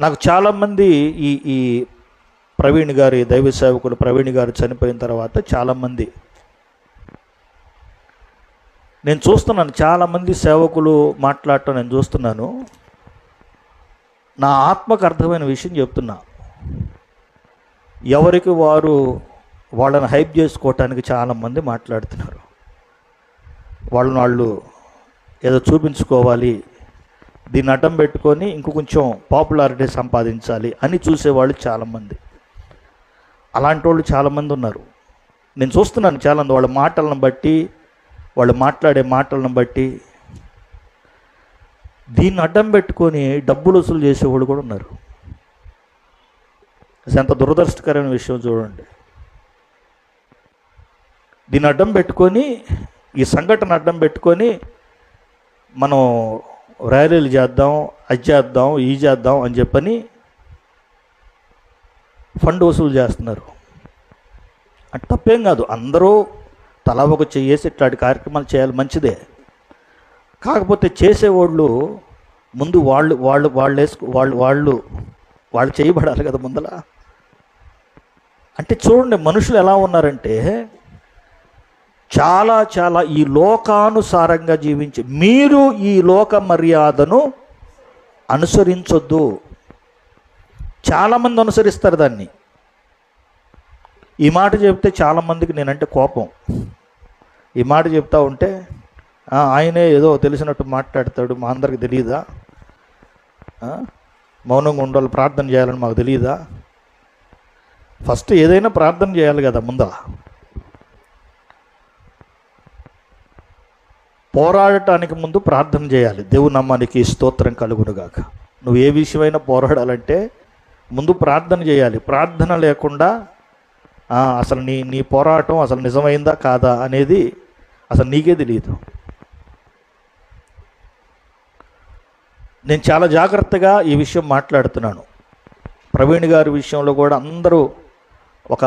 నాకు చాలామంది ఈ ఈ ప్రవీణ్ గారి దైవ సేవకుడు ప్రవీణ్ గారు చనిపోయిన తర్వాత చాలామంది నేను చూస్తున్నాను చాలామంది సేవకులు మాట్లాడటం నేను చూస్తున్నాను. నా ఆత్మకు అర్థమైన విషయం చెప్తున్నా. ఎవరికి వారు వాళ్ళని హైప్ చేసుకోవటానికి చాలామంది మాట్లాడుతున్నారు. వాళ్ళని వాళ్ళు ఏదో చూపించుకోవాలి దీన్ని అడ్డం పెట్టుకొని ఇంకో కొంచెం పాపులారిటీ సంపాదించాలి అని చూసేవాళ్ళు చాలామంది. అలాంటి వాళ్ళు చాలామంది ఉన్నారు. నేను చూస్తున్నాను చాలామంది వాళ్ళ మాటలను బట్టి వాళ్ళు మాట్లాడే మాటలను బట్టి. దీన్ని అడ్డం పెట్టుకొని డబ్బులు వసూలు చేసేవాళ్ళు కూడా ఉన్నారు. అసలు ఎంత దురదృష్టకరమైన విషయం చూడండి. దీన్ని అడ్డం పెట్టుకొని ఈ సంఘటన అడ్డం పెట్టుకొని మనం ర్యాలీలు చేద్దాం అది చేద్దాం ఈ చేద్దాం అని చెప్పని ఫండ్ వసూలు చేస్తున్నారు. అంటే తప్పేం కాదు. అందరూ తలా ఒక చేసి ఇట్లాంటి కార్యక్రమాలు చేయాలి మంచిదే. కాకపోతే చేసేవాళ్ళు ముందు వాళ్ళు వాళ్ళు వాళ్ళు వేసుకు వాళ్ళు వాళ్ళు వాళ్ళు చేయబడాలి కదా ముందల. అంటే చూడండి మనుషులు ఎలా ఉన్నారంటే చాలా చాలా ఈ లోకానుసారంగా జీవించి మీరు ఈ లోక మర్యాదను అనుసరించొద్దు. చాలామంది అనుసరిస్తారు దాన్ని. ఈ మాట చెప్తే చాలామందికి నేనంటే కోపం. ఈ మాట చెప్తా ఉంటే ఆయనే ఏదో తెలిసినట్టు మాట్లాడతాడు మా అందరికి తెలియదా మౌనంగా ఉండాలి ప్రార్థన చేయాలని మాకు తెలియదా ఫస్ట్ ఏదైనా ప్రార్థన చేయాలి కదా ముందర పోరాడటానికి ముందు ప్రార్థన చేయాలి. దేవుని నమ్మానికి స్తోత్రం కలుగునుగాక. నువ్వు ఏ విషయమైనా పోరాడాలంటే ముందు ప్రార్థన చేయాలి. ప్రార్థన లేకుండా అసలు నీ నీ పోరాటం అసలు నిజమైందా కాదా అనేది అసలు నీకే తెలియదు. నేను చాలా జాగ్రత్తగా ఈ విషయం మాట్లాడుతున్నాను. ప్రవీణ్ గారి విషయంలో కూడా అందరూ ఒక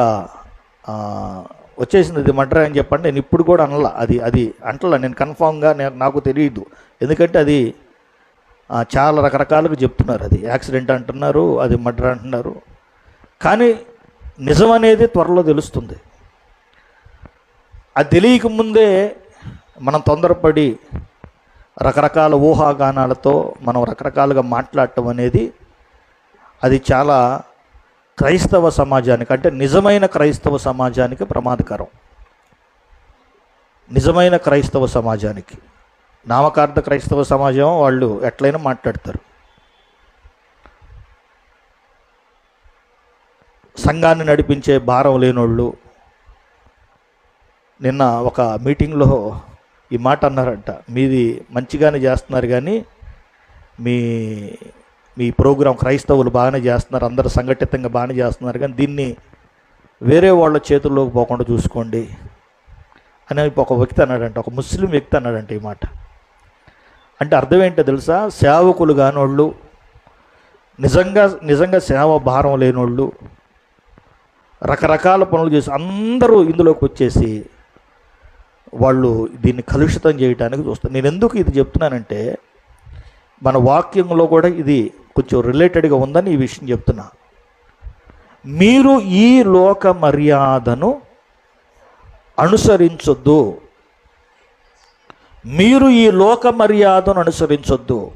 వచ్చేసింది ఇది మర్డర్ అని చెప్పండి నేను ఇప్పుడు కూడా అనలా. అది అది అంటలా నేను కన్ఫామ్గా నేను నాకు తెలియదు. ఎందుకంటే అది చాలా రకరకాలుగా చెప్తున్నారు అది. యాక్సిడెంట్ అంటున్నారు అది మర్డర్ అంటున్నారు. కానీ నిజం అనేది త్వరలో తెలుస్తుంది. అది తెలియక ముందే మనం తొందరపడి రకరకాల ఊహాగానాలతో మనం రకరకాలుగా మాట్లాడటం అనేది అది చాలా క్రైస్తవ సమాజానికి అంటే నిజమైన క్రైస్తవ సమాజానికి ప్రమాదకరం. నిజమైన క్రైస్తవ సమాజానికి. నామకార్థ క్రైస్తవ సమాజం వాళ్ళు ఎట్లయినా మాట్లాడతారు. సంఘాన్ని నడిపించే భారం లేనోళ్ళు. నిన్న ఒక మీటింగ్లో ఈ మాట అన్నారంట. మీది మంచిగానే చేస్తున్నారు కానీ మీ మీ ప్రోగ్రాం క్రైస్తవులు బాగానే చేస్తున్నారు అందరూ సంఘటితంగా బాగానే చేస్తున్నారు కానీ దీన్ని వేరే వాళ్ళ చేతుల్లోకి పోకుండా చూసుకోండి అని ఒక వ్యక్తి అన్నాడంట ఒక ముస్లిం వ్యక్తి అన్నాడంట ఈ మాట. అంటే అర్థం ఏంటో తెలుసా? సేవకులు కానోళ్ళు నిజంగా నిజంగా సేవ భారం లేనోళ్ళు రకరకాల పనులు చేసి అందరూ ఇందులోకి వచ్చేసి వాళ్ళు దీన్ని కలుషితం చేయడానికి చూస్తారు. నేను ఎందుకు ఇది చెప్తున్నానంటే మన వాక్యంలో కూడా ఇది కొంచెం రిలేటెడ్గా ఉందని ఈ విషయం చెప్తున్నా. మీరు ఈ లోక మర్యాదను అనుసరించొద్దు. మీరు ఈ లోక మర్యాదను అనుసరించొద్దు.